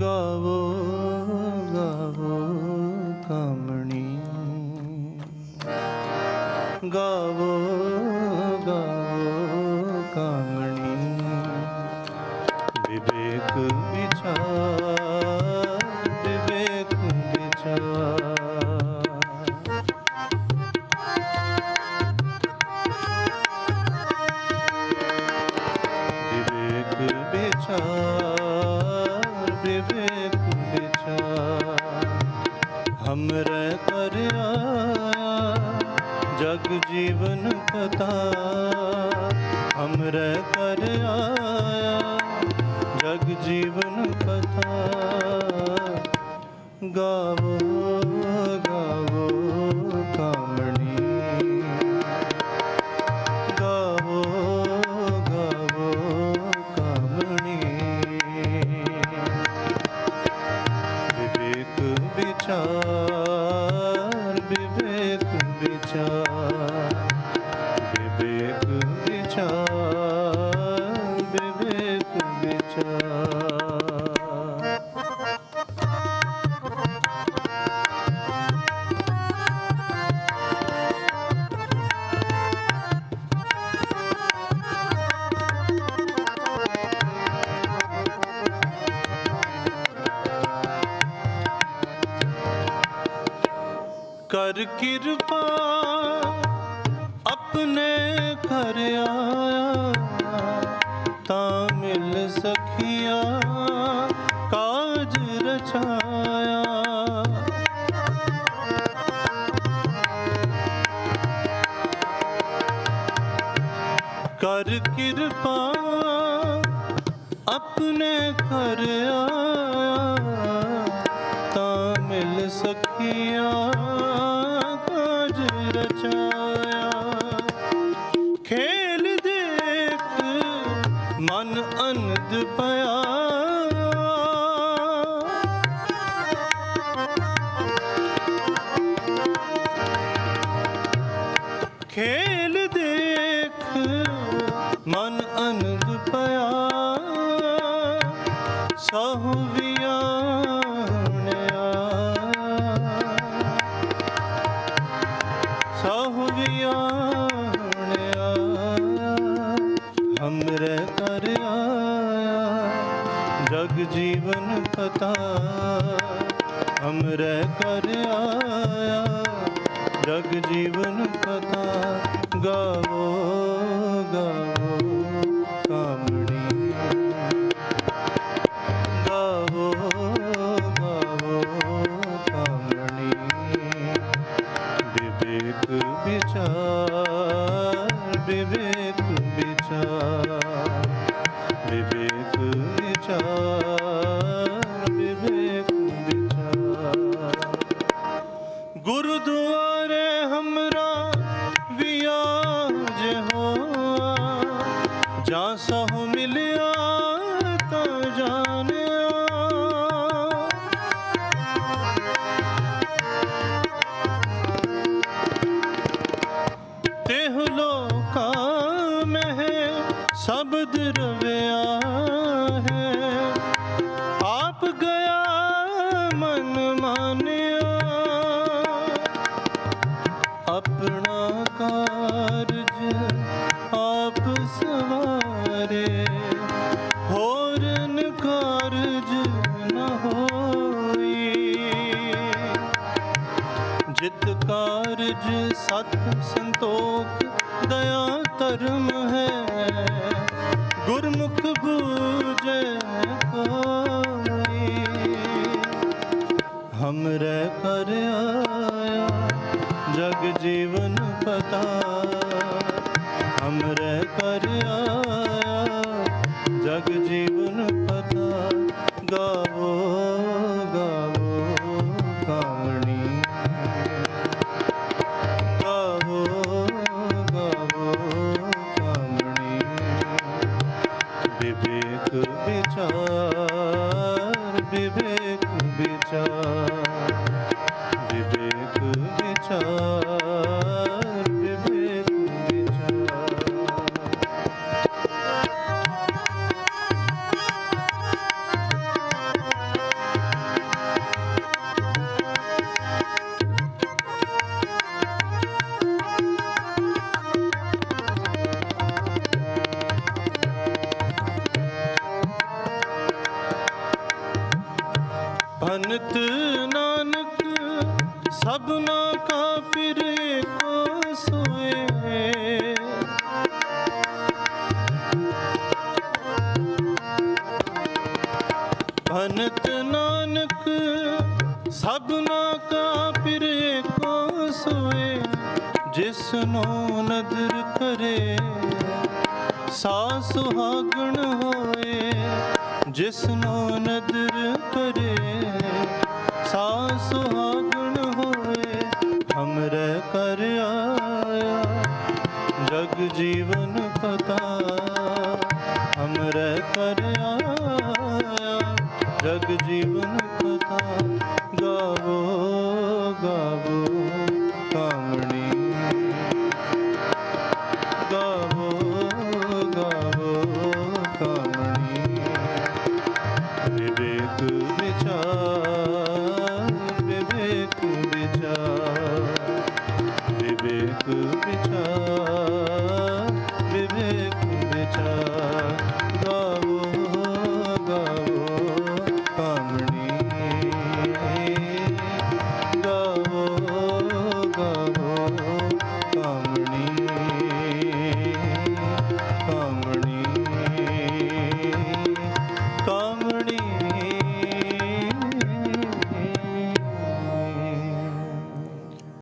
ਗਾਵੋ ਗਾਵੋ ਕਾਮਣੀ ਗਾਵੋ ਜੀਵਨ ਪਤਾ। ਹਮਰੇ ਕਰ ਆਇਆ ਜਗ ਜੀਵਨ ਪਤਾ। ਗਾਵੋ ਗਾਵੋ ਕਾਮਣੀ। ਗਾਵੋ ਗਾਵੋ ਕਾਮਣੀ। ਵਿਵੇਕ ਵਿਚਾਰ ਕਰ ਕਿਰਪਾ ਆਪਣੇ ਘਰ ਆਇਆ ਤਾਂ ਮਿਲ ਸਖੀਆ ਕਾਜ ਰਚਾਇਆ ਕਰ ਕਿਰਪਾ ਆਪਣੇ ਘਰ ਆਇਆ ਤਾਂ ਮਿਲ ਸਖੀਆ ਅਨੰਦ ਪਿਆ। ਖੇਲ ਦੇਖ ਮਨ ਅਨੰਦ ਪਤਾ ਕਰ ਆਇਆ ਜਗ ਜੀਵਨ ਪਤਾ ਗਾਵੋ ਗਾਵੋ ਕਾਮਣੀ ਗਾਵੋ ਗਾਵੋ ਕਾਮਣੀ ਵਿਵੇਕ ਵਿਚਾਰ ਵਿਵੇਕ ਵਿਚਾਰ ਵਿਵੇਕ ਵਿਚਾਰ ਤਿਹ ਲੋਕਾ ਮਹਿ ਸ਼ਬਦ ਰਵਿਆ ਹੈ। ਆਪ ਗਿਆ ਮਨ ਮਾਨਿਆ। ਆਪਣਾ ਕਾ ਜਿਤ ਕਾਰਜ ਸਤ ਸੰਤੋਖ, ਦਇਆ ਧਰਮ ਹੈ। ਗੁਰਮੁਖ ਬੂਝੈ ਕੋਈ ਹਮਰੇ ਕਰ ਆਇਆ, ਜਗ ਜੀਵਨ ਪਤਾ। ਹਮਰੇ ਕਰ ਵਿਚਾਰ ਵਿਵੇਕ ਭਨਤ ਨਾਨਕ ਸਭਨਾ ਕਾ ਪਿਰ ਕੋ ਸੋਏ ਜਿਸ ਨੂੰ ਨਦਰ ਕਰੇ ਸਾ ਸੁਹਾਗਣ ਹੋਏ ਜਿਸ ਨੂੰ ਨਦਰ ਕਰੇ ਜਗ ਜੀਵਨ ਪਤਾ ਗਾਵੋ ਗਾਵੋ ਕਾਮਣੀ। ਗਾਵੋ ਗਾਵੋ ਕਾਮਣੀ।